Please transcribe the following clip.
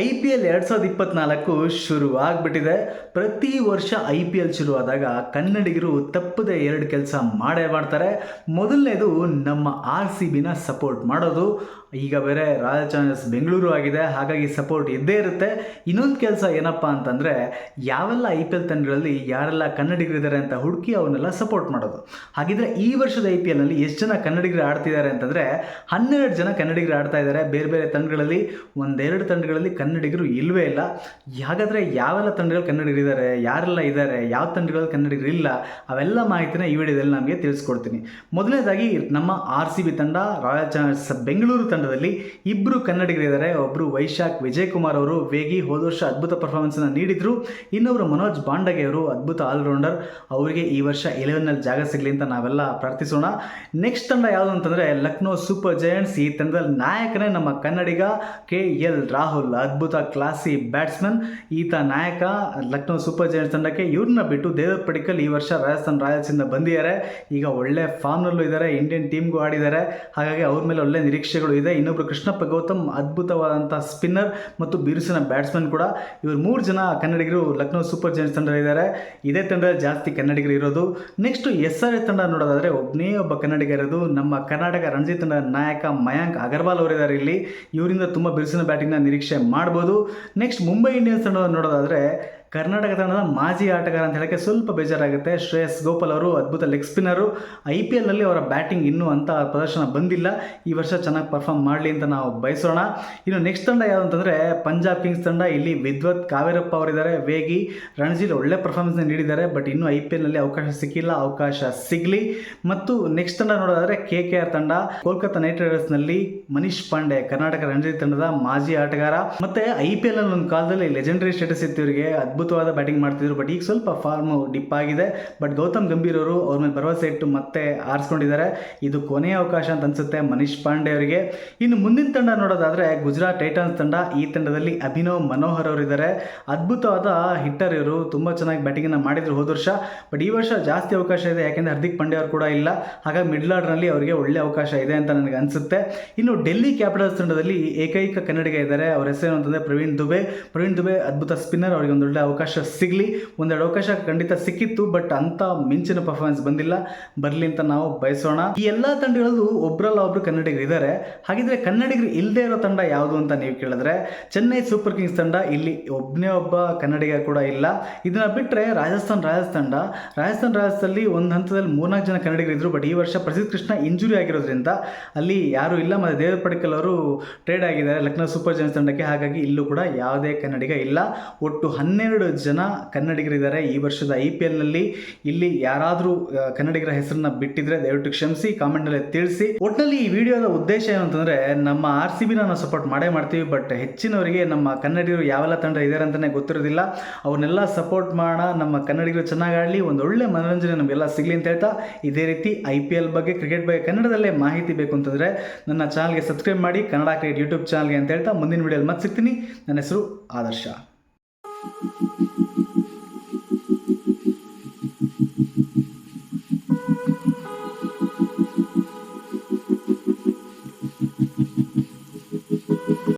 I P L ಎರಡು ಸಾವಿರದ ಇಪ್ಪತ್ನಾಲ್ಕು ಶುರು ಆಗಿಬಿಟ್ಟಿದೆ. ಪ್ರತಿ ವರ್ಷ ಐ ಪಿ ಎಲ್ ಶುರುವಾದಾಗ ಕನ್ನಡಿಗರು ತಪ್ಪದೆ ಎರಡು ಕೆಲಸ ಮಾಡೇ ಮಾಡ್ತಾರೆ. ಮೊದಲನೇದು ನಮ್ಮ ಆರ್ ಸಿ ಬಿನ ಸಪೋರ್ಟ್ ಮಾಡೋದು. ಈಗ ಬೇರೆ ರಾಯಲ್ ಚಾಲೆಂಜರ್ಸ್ ಬೆಂಗಳೂರು ಆಗಿದೆ, ಹಾಗಾಗಿ ಸಪೋರ್ಟ್ ಇದ್ದೇ ಇರುತ್ತೆ. ಇನ್ನೊಂದು ಕೆಲಸ ಏನಪ್ಪ ಅಂತಂದರೆ, ಯಾವೆಲ್ಲ ಐ ಪಿ ಎಲ್ ತಂಡಗಳಲ್ಲಿ ಯಾರೆಲ್ಲ ಕನ್ನಡಿಗರಿದ್ದಾರೆ ಅಂತ ಹುಡುಕಿ ಅವನ್ನೆಲ್ಲ ಸಪೋರ್ಟ್ ಮಾಡೋದು. ಹಾಗಿದ್ರೆ ಈ ವರ್ಷದ ಐ ಪಿ ಎಲ್ನಲ್ಲಿ ಎಷ್ಟು ಜನ ಕನ್ನಡಿಗರು ಆಡ್ತಿದ್ದಾರೆ ಅಂತಂದರೆ, ಹನ್ನೆರಡು ಜನ ಕನ್ನಡಿಗರು ಆಡ್ತಾ ಇದ್ದಾರೆ. ಬೇರೆ ಬೇರೆ ತಂಡಗಳಲ್ಲಿ ಒಂದೆರಡು ತಂಡಗಳಲ್ಲಿ ಕನ್ನಡಿಗರು ಇಲ್ಲವೇ ಇಲ್ಲ. ಹಾಗಾದರೆ ಯಾವೆಲ್ಲ ತಂಡಗಳು ಕನ್ನಡಿಗರಿದ್ದಾರೆ ಯಾರೆಲ್ಲ ಇದ್ದಾರೆ ಯಾವ ತಂಡಗಳಲ್ಲಿ ಕನ್ನಡಿಗರು ಇಲ್ಲ, ಅವೆಲ್ಲ ಮಾಹಿತಿನ ಈ ವಿಡಿಯೋದಲ್ಲಿ ನಮಗೆ ತಿಳಿಸ್ಕೊಡ್ತೀನಿ. ಮೊದಲನೇದಾಗಿ ನಮ್ಮ ಆರ್ ಸಿ ಬಿ ತಂಡ, ರಾಯಲ್ ಚಾಲೆಂಜರ್ಸ್ ಬೆಂಗಳೂರು ತಂಡದಲ್ಲಿ ಇಬ್ಬರು ಕನ್ನಡಿಗರಿದ್ದಾರೆ. ಒಬ್ಬರು ವೈಶಾಖ್ ವಿಜಯ್ ಕುಮಾರ್ ಅವರು ವೇಗಿ ಹೋದ ವರ್ಷ ಅದ್ಭುತ ಪರ್ಫಾರ್ಮೆನ್ಸನ್ನು ನೀಡಿದ್ರು. ಇನ್ನೊಬ್ಬರು ಮನೋಜ್ ಬಾಂಡಗೆ ಅವರು ಅದ್ಭುತ ಆಲ್ರೌಂಡರ್ ಅವರಿಗೆ ಈ ವರ್ಷ ಎಲೆವೆನ್ನಲ್ಲಿ ಜಾಗ ಸಿಗಲಿ ಅಂತ ನಾವೆಲ್ಲ ಪ್ರಾರ್ಥಿಸೋಣ. ನೆಕ್ಸ್ಟ್ ತಂಡ ಯಾವುದು ಅಂತಂದರೆ ಲಕ್ನೋ ಸೂಪರ್ ಜಯಂಟ್ಸ್. ಈ ತಂಡದಲ್ಲಿ ನಾಯಕನೇ ನಮ್ಮ ಕನ್ನಡಿಗ ಕೆ ಎಲ್ ರಾಹುಲ್. ಅದ್ಭುತ ಕ್ಲಾಸಿ ಬ್ಯಾಟ್ಸ್ಮನ್ ಈತ ನಾಯಕ ಲಕ್ನೋ ಸೂಪರ್ ಜಯಂಟ್ಸ್ ತಂಡಕ್ಕೆ ಇವ್ರನ್ನ ಬಿಟ್ಟು ದೇವರ್ ಪಡಿಕಲ್ ಈ ವರ್ಷ ರಾಜಸ್ಥಾನ್ ರಾಯಲ್ಸಿಂದ ಬಂದಿದ್ದಾರೆ. ಈಗ ಒಳ್ಳೆ ಫಾರ್ಮ್ನಲ್ಲೂ ಇದ್ದಾರೆ. ಇಂಡಿಯನ್ ಟೀಮ್ಗೂ ಆಡಿದ್ದಾರೆ. ಹಾಗಾಗಿ ಅವ್ರ ಮೇಲೆ ಒಳ್ಳೆ ನಿರೀಕ್ಷೆಗಳು ಇದೆ. ಇನ್ನೊಬ್ರು ಕೃಷ್ಣಪ್ಪ ಗೌತಮ್ ಅದ್ಭುತವಾದಂಥ ಸ್ಪಿನ್ನರ್ ಮತ್ತು ಬಿರುಸಿನ ಬ್ಯಾಟ್ಸ್ಮನ್ ಕೂಡ. ಇವರು ಮೂರು ಜನ ಕನ್ನಡಿಗರು ಲಕ್ನೋ ಸೂಪರ್ ಜೈನ್ಸ್ ತಂಡ ಇದ್ದಾರೆ. ಇದೇ ತಂಡ ಜಾಸ್ತಿ ಕನ್ನಡಿಗರು ಇರೋದು. ನೆಕ್ಸ್ಟ್ ಎಸ್ ಆರ್ ಎಸ್ ತಂಡ ನೋಡೋದಾದರೆ ಒಬ್ಬನೇ ಒಬ್ಬ ಕನ್ನಡಿಗ ಇರೋದು. ನಮ್ಮ ಕರ್ನಾಟಕ ರಣಜಿ ತಂಡದ ನಾಯಕ ಮಯಾಂಕ್ ಅಗರ್ವಾಲ್ ಅವರಿದ್ದಾರೆ ಇಲ್ಲಿ. ಇವರಿಂದ ತುಂಬ ಬಿರುಸಿನ ಬ್ಯಾಟಿಂಗ್ನ ನಿರೀಕ್ಷೆ ಮಾಡ್ಬೋದು. ನೆಕ್ಸ್ಟ್ ಮುಂಬೈ ಇಂಡಿಯನ್ಸ್ ತಂಡ ನೋಡೋದಾದರೆ ಕರ್ನಾಟಕ ತಂಡದ ಮಾಜಿ ಆಟಗಾರ ಅಂತ ಹೇಳೋಕ್ಕೆ ಸ್ವಲ್ಪ ಬೇಜಾರಾಗುತ್ತೆ. ಶ್ರೇಯಸ್ ಗೋಪಾಲ್ ಅವರು ಅದ್ಭುತ ಲೆಗ್ ಸ್ಪಿನ್ನರು ಐ ಪಿ ಎಲ್ನಲ್ಲಿ ಅವರ ಬ್ಯಾಟಿಂಗ್ ಇನ್ನೂ ಅಂತ ಪ್ರದರ್ಶನ ಬಂದಿಲ್ಲ. ಈ ವರ್ಷ ಚೆನ್ನಾಗಿ ಪರ್ಫಾರ್ಮ್ ಮಾಡಲಿ ಅಂತ ನಾವು ಬಯಸೋಣ. ಇನ್ನು ನೆಕ್ಸ್ಟ್ ತಂಡ ಯಾವುದು ಅಂತಂದರೆ ಪಂಜಾಬ್ ಕಿಂಗ್ಸ್ ತಂಡ. ಇಲ್ಲಿ ವಿದ್ವತ್ ಕಾವೇರಪ್ಪ ಅವರಿದ್ದಾರೆ. ವೇಗಿ, ರಣಜಿಲ್ ಒಳ್ಳೆ ಪರ್ಫಾರ್ಮೆನ್ಸ್ ನೀಡಿದ್ದಾರೆ. ಬಟ್ ಇನ್ನೂ ಐ ಪಿ ಎಲ್ನಲ್ಲಿ ಅವಕಾಶ ಸಿಕ್ಕಿಲ್ಲ. ಅವಕಾಶ ಸಿಗಲಿ. ಮತ್ತು ನೆಕ್ಸ್ಟ್ ತಂಡ ನೋಡೋದಾದರೆ ಕೆ ಕೆ ಆರ್ ತಂಡ. ಕೋಲ್ಕತ್ತಾ ನೈಟ್ ರೈಡರ್ಸ್ನಲ್ಲಿ ಮನೀಶ್ ಪಾಂಡೆ, ಕರ್ನಾಟಕ ರಣಜಿ ತಂಡದ ಮಾಜಿ ಆಟಗಾರ. ಮತ್ತು ಐ ಪಿ ಎಲ್ ಒಂದು ಕಾಲದಲ್ಲಿ ಲೆಜೆಂಡರಿ ಸ್ಟೇಟಸ್ ಇತ್ತು ಇವರಿಗೆ ಅದ್ಭುತವಾದ ಬ್ಯಾಟಿಂಗ್ ಮಾಡ್ತಿದ್ರು. ಬಟ್ ಈಗ ಸ್ವಲ್ಪ ಫಾರ್ಮ್ ಡಿಪ್ ಆಗಿದೆ. ಬಟ್ ಗೌತಮ್ ಗಂಭೀರ್ ಅವರು ಅವ್ರ ಮೇಲೆ ಭರವಸೆ ಇಟ್ಟು ಮತ್ತೆ ಆರಿಸ್ಕೊಂಡಿದ್ದಾರೆ. ಇದು ಕೊನೆಯ ಅವಕಾಶ ಅಂತ ಅನ್ಸುತ್ತೆ ಮನೀಶ್ ಪಾಂಡೆ ಅವರಿಗೆ. ಇನ್ನು ಮುಂದಿನ ತಂಡ ನೋಡೋದಾದ್ರೆ ಗುಜರಾತ್ ಟೈಟನ್ಸ್ ತಂಡ. ಈ ತಂಡದಲ್ಲಿ ಅಭಿನವ್ ಮನೋಹರ್ ಅವರಿದ್ದಾರೆ ಅದ್ಭುತವಾದ ಹಿಟ್ಟರ್ ಇವರು. ತುಂಬ ಚೆನ್ನಾಗಿ ಬ್ಯಾಟಿಂಗನ್ನು ಮಾಡಿದ್ರು ಹೋದ ವರ್ಷ. ಬಟ್ ಈ ವರ್ಷ ಜಾಸ್ತಿ ಅವಕಾಶ ಇದೆ. ಯಾಕೆಂದರೆ ಹಾರ್ದಿಕ್ ಪಾಂಡೆ ಅವರು ಕೂಡ ಇಲ್ಲ. ಹಾಗಾಗಿ ಮಿಡ್ಲ್ ಆರ್ಡರ್ನಲ್ಲಿ ಅವರಿಗೆ ಒಳ್ಳೆ ಅವಕಾಶ ಇದೆ ಅಂತ ನನಗೆ ಅನಿಸುತ್ತೆ. ಇನ್ನು ಡೆಲ್ಲಿ ಕ್ಯಾಪಿಟಲ್ಸ್ ತಂಡದಲ್ಲಿ ಏಕೈಕ ಕನ್ನಡಿಗ ಇದ್ದಾರೆ. ಅವ್ರ ಹೆಸರು ಅಂತಂದರೆ ಪ್ರವೀಣ್ ದುಬೆ. ಪ್ರವೀಣ್ ದುಬೆ ಅದ್ಭುತ ಸ್ಪಿನ್ನರ್ ಅವರಿಗೆ ಒಂದು ಒಳ್ಳೆ ಅವಕಾಶ ಸಿಗಲಿ, ಒಂದೆರಡು ಅವಕಾಶ ಖಂಡಿತ ಸಿಕ್ಕಿತ್ತು ಬಟ್ ಅಂತ ಮಿಂಚಿನ ಪರ್ಫಾರ್ಮೆನ್ಸ್ ಬಂದಿಲ್ಲ. ಬರಲಿ ಅಂತ ನಾವು ಬಯಸೋಣ. ಈ ಎಲ್ಲ ತಂಡಗಳಲ್ಲೂ ಒಬ್ಬರಲ್ಲ ಒಬ್ರು ಕನ್ನಡಿಗರು ಇದ್ದಾರೆ ಹಾಗಿದ್ರೆ ಕನ್ನಡಿಗರು ಇಲ್ಲದೆ ಇರೋ ತಂಡ ಯಾವುದು ಅಂತ ನೀವು ಕೇಳಿದ್ರೆ, ಚೆನ್ನೈ ಸೂಪರ್ ಕಿಂಗ್ಸ್ ತಂಡ ಇಲ್ಲಿ ಒಬ್ಬನೇ ಒಬ್ಬ ಕನ್ನಡಿಗ ಕೂಡ ಇಲ್ಲ. ಇದನ್ನ ಬಿಟ್ಟರೆ ರಾಜಸ್ಥಾನ್ ರಾಯಲ್ಸ್ ತಂಡ. ರಾಜಸ್ಥಾನ್ ರಾಯಲ್ಸಲ್ಲಿ ಒಂದು ಹಂತದಲ್ಲಿ ಮೂರ್ನಾಲ್ಕು ಜನ ಕನ್ನಡಿಗರು ಇದ್ರು ಬಟ್ ಈ ವರ್ಷ ಪ್ರಸಿದ್ಧ ಕೃಷ್ಣ ಇಂಜುರಿ ಆಗಿರೋದ್ರಿಂದ ಅಲ್ಲಿ ಯಾರೂ ಇಲ್ಲ. ಮತ್ತು ದೇವರ ಪಡಿಕಲ್ ಅವರು ಟ್ರೇಡ್ ಆಗಿದ್ದಾರೆ ಲಕ್ನೋ ಸೂಪರ್ ಜೈನ್ಸ್ ತಂಡಕ್ಕೆ. ಹಾಗಾಗಿ ಇಲ್ಲೂ ಕೂಡ ಯಾವುದೇ ಕನ್ನಡಿಗ ಇಲ್ಲ. ಒಟ್ಟು ಹನ್ನೆರಡು ಜನ ಕನ್ನಡಿಗರಿದ್ದಾರೆ ಈ ವರ್ಷದ ಐ ಪಿ ಎಲ್ನಲ್ಲಿ ಇಲ್ಲಿ ಯಾರಾದರೂ ಕನ್ನಡಿಗರ ಹೆಸರನ್ನ ಬಿಟ್ಟಿದ್ರೆ ದಯವಿಟ್ಟು ಕ್ಷಮಿಸಿ ಕಾಮೆಂಟ್ನಲ್ಲಿ ತಿಳಿಸಿ. ಒಟ್ಟಿನಲ್ಲಿ ಈ ವಿಡಿಯೋದ ಉದ್ದೇಶ ಏನು ಅಂತಂದರೆ, ನಮ್ಮ ಆರ್ ಸಿ ಬಿನ ನಾವು ಸಪೋರ್ಟ್ ಮಾಡೇ ಮಾಡ್ತೀವಿ ಬಟ್ ಹೆಚ್ಚಿನವರಿಗೆ ನಮ್ಮ ಕನ್ನಡಿಗರು ಯಾವೆಲ್ಲ ತಂಡ ಇದ್ದಾರೆ ಅಂತಲೇ ಗೊತ್ತಿರೋದಿಲ್ಲ. ಅವ್ರನ್ನೆಲ್ಲ ಸಪೋರ್ಟ್ ಮಾಡೋಣ ನಮ್ಮ ಕನ್ನಡಿಗರು ಚೆನ್ನಾಗಿ ಆಡಲಿ ಒಂದು ಒಳ್ಳೆ ಮನೋರಂಜನೆ ನಮಗೆಲ್ಲ ಸಿಗಲಿ ಅಂತ ಹೇಳ್ತಾ, ಇದೇ ರೀತಿ ಐ ಪಿ ಎಲ್ ಬಗ್ಗೆ ಕ್ರಿಕೆಟ್ ಬಗ್ಗೆ ಕನ್ನಡದಲ್ಲೇ ಮಾಹಿತಿ ಬೇಕು ಅಂತಂದರೆ, ನನ್ನ ಚಾನಲ್ಗೆ ಸಬ್ಸ್ಕ್ರೈಬ್ ಮಾಡಿ, ಕನ್ನಡ ಕ್ರಿಕೆಟ್ ಯೂಟ್ಯೂಬ್ ಚಾನಲ್ಗೆ ಅಂತ ಹೇಳ್ತಾ, ಮುಂದಿನ ವಿಡಿಯೋಲಿ ಮತ್ತೆ ಸಿಗ್ತೀನಿ. ನನ್ನ ಹೆಸರು ಆದರ್ಶ. Thank you.